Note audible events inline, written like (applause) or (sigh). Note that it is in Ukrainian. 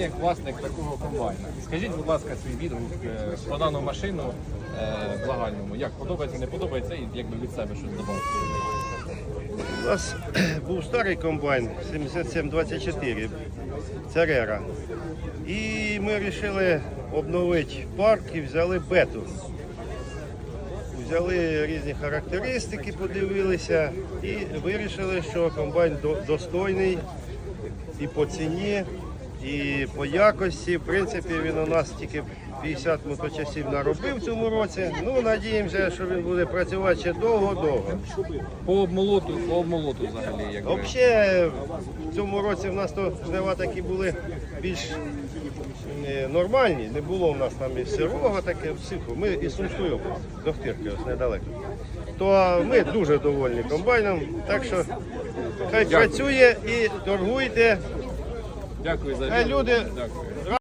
як власник такого комбайна. Скажіть, будь ласка, свій відгук е, про дану машину е, в загальному. Як подобається, не подобається, і якби від себе щось додати. У нас (clears throat) був старий комбайн 7724 Церера. І ми вирішили обновити парк і взяли бету. Взяли різні характеристики, подивилися і вирішили, що комбайн достойний і по ціні, і по якості. В принципі, він у нас тільки 50 моточасів наробив в цьому році. Ну, надіємося, що він буде працювати ще довго-довго. По обмолоту, по обмолоту взагалі. Взагалі, в цьому році в нас то жнива такі були більш е, нормальні. Не було в нас там і сирого таке, всиху. Ми із Сумської області, з Охтирки, ось недалеко. То ми дуже довольні комбайном, так що хай працює і торгуйте. Дякую за Е, люди Дякую.